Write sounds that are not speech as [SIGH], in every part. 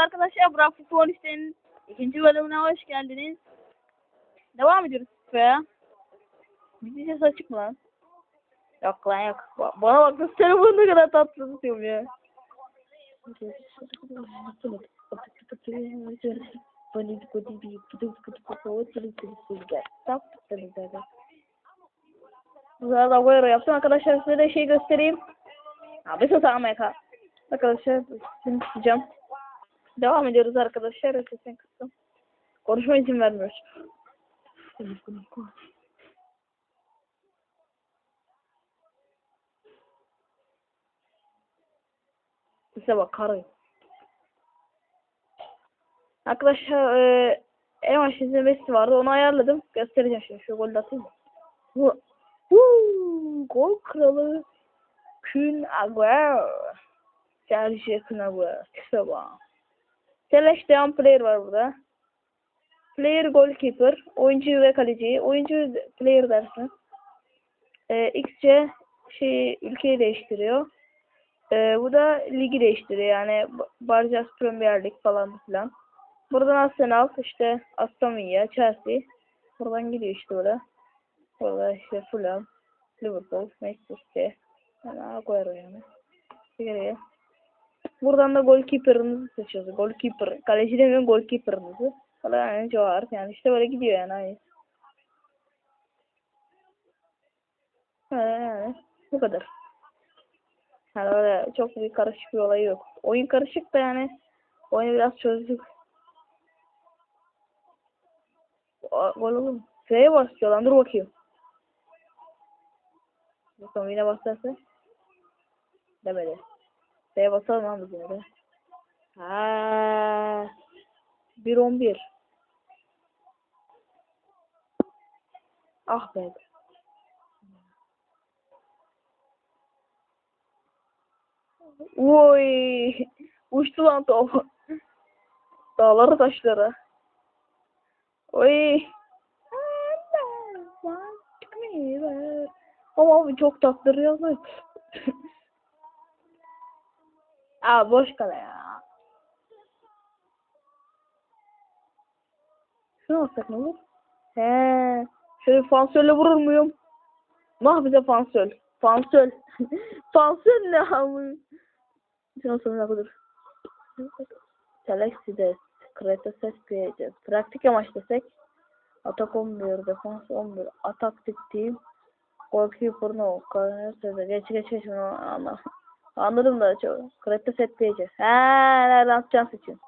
arkadaşlar Burak Futbol İşleri'nin ikinci bölümüne hoş geldiniz. Devam ediyoruz FIFA'ya. Bizim ses açık mı lan? Yok lan yok. Ba- Bana bak nasıl telefonu ne kadar tatlı tutuyorum ya. Arada Agüero yaptım arkadaşlar size de şey göstereyim. Abi sus Amerika. Arkadaşlar sesini kısacağım. Devam ediyoruz arkadaşlar. Sesini kıstım. Konuşma izin vermiyor. Size bak karı. Arkadaşlar eee en baş izlemesi vardı. Onu ayarladım. Göstereceğim şimdi. Şu golü atayım mı? Bu. Woo! Gol kralı. Kun Agüero. Sergio Kun Agüero. Tipe bak. Seleş devam player var burada. Player goalkeeper. Oyuncu ve kaleci. Oyuncu player dersin. Ee, XC şey ülkeyi değiştiriyor. Ee, bu da ligi değiştiriyor yani Barcas Premier Lig falan filan. Buradan Arsenal işte Aston Villa, Chelsea. Buradan gidiyor işte burada. Burada işte Fulham, Liverpool, Manchester City. Yani Agüero yani. Geriye. Buradan da goalkeeper'ınızı seçiyoruz. Goalkeeper. Kaleci demiyorum goalkeeper'ınızı. Falan yani Johar. Yani işte böyle gidiyor yani. Aynı. Öyle yani. Bu kadar. Yani öyle çok bir karışık bir olay yok. Oyun karışık da yani oyunu biraz çözdük. Aa, Gol olur mu? F'ye basıyor lan dur bakayım. Bakalım yine basarsa. Demedi. F'ye basalım lan biz yine de. Ha. 1-11. Ah be. Oy. Uçtu lan top. Dağları taşlara. Oy. Ama abi çok taktırıyor mu? Aa boş kale ya. Şunu alsak ne olur? He. Şöyle fansölle vurur muyum? Nah bize fansöl. Fansöl. fansöl ne abi? Şunu sonuna kadar. Selexides. Kreta ses diyeceğiz. Praktik amaç desek. Atak 11, defans 11. Atak team. Goalkeeper no. Koordinatör Geç geç geç anla. Anladım da çok. Kreta set diyeceğiz. He nereden atacağım seçin.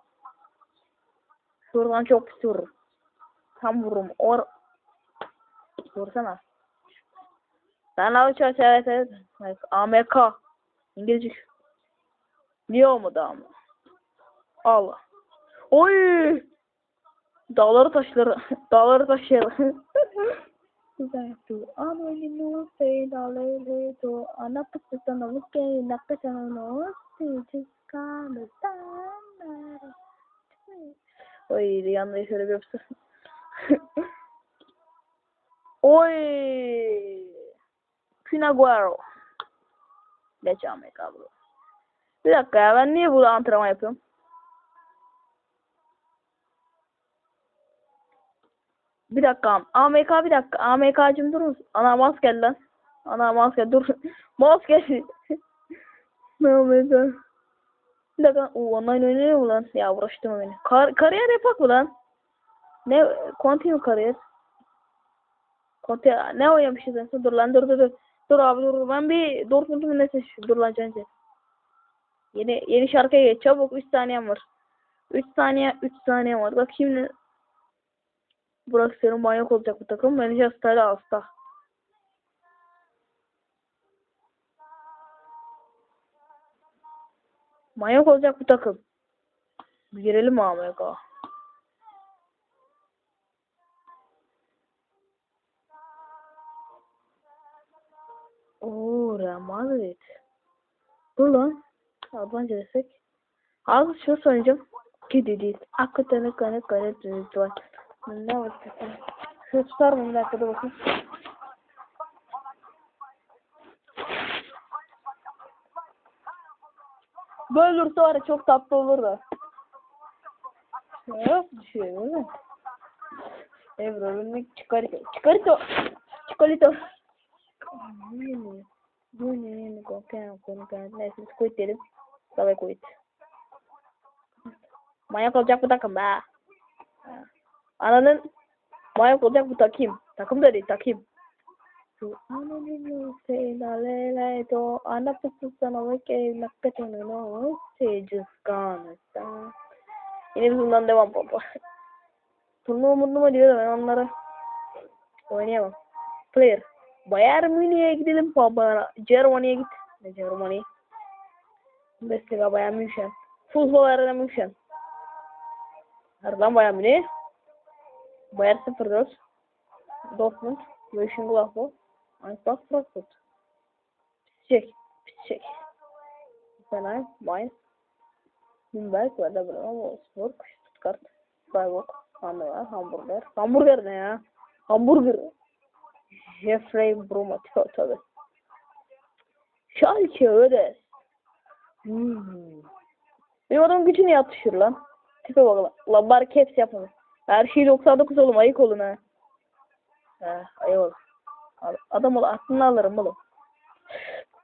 Şuradan çok pis vurur. Tam vururum. Or Vursana. Ben avuç evet evet. AMK. İngilizce. Niye olmadı ama? Allah. Oy! Dağları taşları. [LAUGHS] Dağları taşları. [LAUGHS] Tu amelino se dale to anapakita no ke nakasana no tijiska Oy yanında şöyle bir yapsa. [LAUGHS] Oy! Pinaguaro. Geç Amerika bro. Bir dakika ya ben niye burada antrenman yapıyorum? Bir dakika. AMK bir dakika. AMK'cım dur musun? Ana geldi lan. Ana geldi. Dur. [LAUGHS] geldi. [LAUGHS] ne oluyor Bir dakika. Oo online oynuyor mu lan? Ya uğraştırma beni. Kar kariyer yapak mı lan? Ne? Continue kariyer. Continue. Ne oynamışız en? Dur lan dur dur dur. Dur abi dur. Ben bir Dortmund'u ne seçtim? Dur lan Cancel. Yeni yeni şarkıya geç. Çabuk 3 saniyem var. 3 saniye 3 saniyem var. Bak şimdi Burak senin manyak olacak bu takım. Menajer style hasta. Manyak olacak bu takım. Girelim mi Amerika? Oo Real Madrid. Dur lan. Albanca desek. Abi şunu söyleyeceğim. Değil. Hakikaten ne kadar garip bir var. Ne var sen? Şunu tutar mı bir dakika dur bakayım. Böyle dursa var ya çok tatlı olur da. Hop düşüyor değil mi? Ebru ölmek çıkarito. Çıkarito. Çıkarito. Yeni. Ne yeni kokan kokan. Neyse biz quit dedim. Davay quit. Manyak olacak bu takım be. Ha. Ananın manyak olacak bu takım. Takım da değil takım. Su ananın selalele do ana pusu sana vake nakatını no seycis kanısta. Yine bundan devam baba. [LAUGHS] Turnuva murnuva diyor da ben onlara oynayamam. Player. Bayern Münih'e gidelim baba. Germany'ye git. Ne Germany? Bundesliga Bayern München. Futbol Arena München. Nereden Bayern Münih? Bayern 04. Dortmund. Mönchengladbach. Eintracht Frankfurt. Pisecek. Pisecek. Fenay. Mainz. Nürnberg. Werder Bremen. Wolfsburg. Stuttgart. Freiburg. Hannover. Hamburger. Hamburger ne ya? Hamburger. Jeffrey Bruma. Tövbe. Schalke öyle. Hmm. Benim adam gücü niye atışır lan? Tipe bak lan. Lan bari caps yapın. Her şey 99 oğlum ayık olun ha. He ayık ol. Ad- Adam ol aklını alırım oğlum.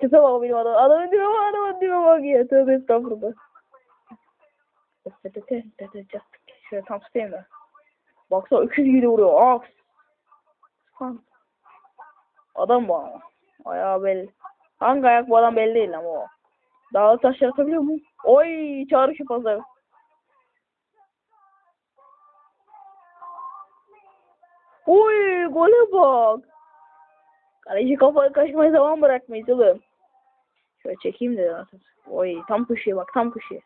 Tipe bak benim adam. Adamın tipe bak adamın tipe bak ya. Tövbe estağfurullah. Şöyle tam tutayım da. Baksana öküz gibi vuruyor. Aks. Lan. Adam bu ama. Ayağı belli. Hangi ayak bu adam belli değil ama o. Dağlı taş atabiliyor mu? Oy çağrışı fazla. Oy gole bak. Kaleci kafayı kaçmayı zaman bırakmayız oğlum. Şöyle çekeyim de zaten. Oy tam köşeye bak tam köşeye.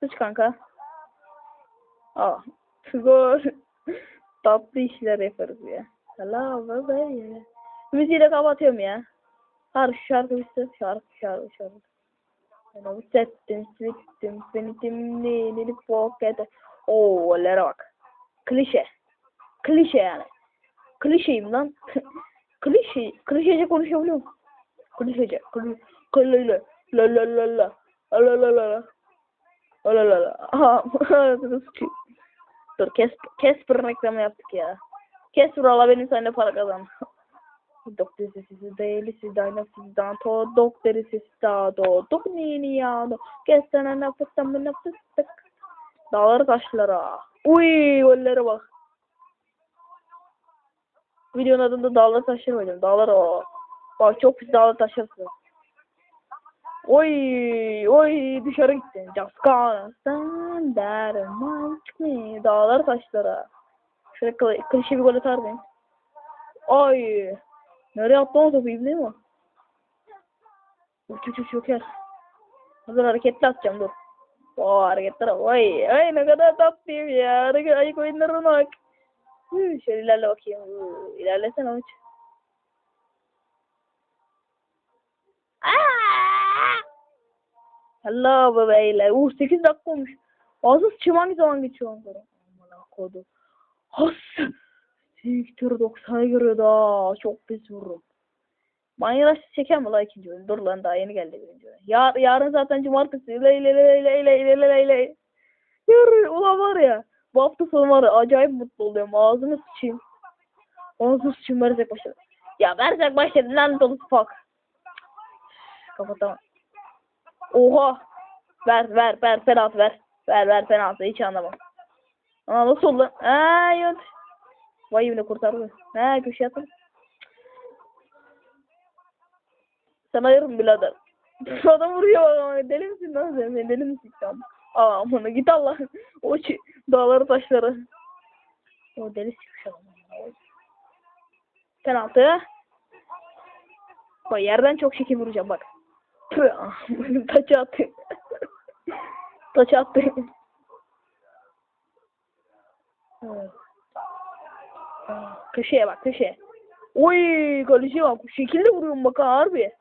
Sıç kanka. Aa. Gol. [LAUGHS] Tatlı işler yaparız ya. Baba ya. Müziği de kapatıyorum ya. Her şarkı bitsin. Şarkı şarkı şarkı. Onu settim, sliktim, finitim, neyini pocket'e. Oo, ollere bak. Klişe. Klişe yani. Klişeyim lan. [LAUGHS] Klişe. Klişece konuşabiliyor muyum? Klişece. Kli, klişe. La la la la. La la la la. La la la. Aha. [LAUGHS] Dur kes, Casper reklamı yaptık ya. Casper ala benim seninle para kazan. [LAUGHS] Dağdo dok nini ya do kestene nefesten mi nefestek dağlar taşlara uy gollere bak. Videonun adında dağlar taşlar mıydım dağlar o. Bak çok pis dağlar taşırsın. Oy oy dışarı gittin. Caskan sen der mi dağlar taşlara şöyle kli- klişe bir gol atar mıyım Ay Nereye attı o topu değil mi? Uç uç uç yok yer. Hazır hareketli atacağım dur. O hareketler vay ay ne kadar tatlıyım ya. Kadar ayık oyunlarına bak. Hı, şöyle ilerle bakayım. Hı, ilerlesene uç. Allah bebeğler. Uh 8 dakika olmuş. Ağzı sıçım hangi zaman geçiyor onlara? Aman kodu. Has. Siktir 90'a göre daha çok pis vururum. Manyalar çeker mi la ikinci bölüm? Dur lan daha yeni geldi birinci bölüm. Yar, yarın zaten cumartesi. Ley ley ley ley ley ley ley ley. Yarın ulan var ya. Bu hafta sonu var ya acayip mutlu oluyorum. Ağzını sıçayım. Ağzını sıçayım verecek başladı. Ya verecek başladı lan dolu fuck. Kapatamam. Oha. Ver ver ver penaltı ver. Ver ver penaltı hiç anlamam. Aa nasıl oldu? Aa yok. Vay yine kurtardı. He köşeye attım. Sen ayırın birader. [LAUGHS] Adam vuruyor bak deli misin lan sen? Sen deli misin sen? Aa aman git Allah. [LAUGHS] O dağları taşları. O deli çıkmış adam. Penaltı. Bak yerden çok şekil vuracağım bak. Tüh, [LAUGHS] Taça attı. Taça attı. Evet. Köşeye bak köşeye. Oy kaleci bak. Şekilde vuruyorum bak ha, harbi.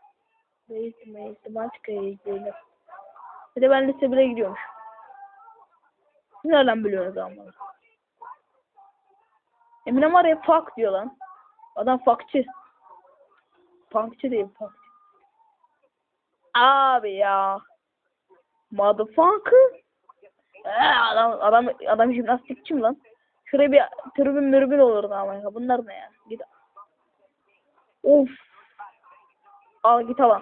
Meyit meyit maç kayıcıyla. Bir de ben lise 1'e gidiyormuş. Nereden biliyorsunuz ama? Eminem var ya fuck diyor lan. Adam fuckçı. Punkçı değil punkçı. Abi ya. Motherfucker. Ee, adam, adam, adam jimnastikçi mi lan? Şuraya bir tribün mürbün olurdu ama ya. Bunlar ne ya? Git. Of. Al git al.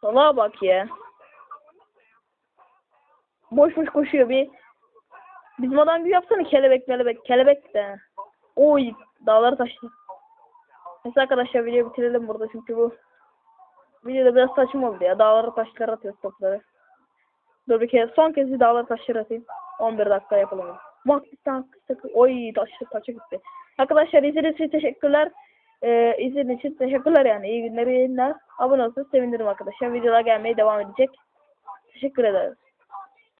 Salağa bak ya. Boş boş koşuyor bir. Bizim adam gibi yapsana kelebek kelebek. Kelebek de. Oy dağları taştı. Neyse arkadaşlar videoyu bitirelim burada çünkü bu videoda biraz saçma oldu ya. Dağları taşlara atıyoruz topları. Dur bir kez son kez bir dağları taşlara atayım. 11 dakika yapalım. Bir dakika. Oy taşı taşı gitti. Arkadaşlar izlediğiniz için teşekkürler. Ee, izlediğiniz için teşekkürler yani. İyi günler, iyi yayınlar. Abone olursanız sevinirim arkadaşlar. Videolar gelmeye devam edecek. Teşekkür ederiz.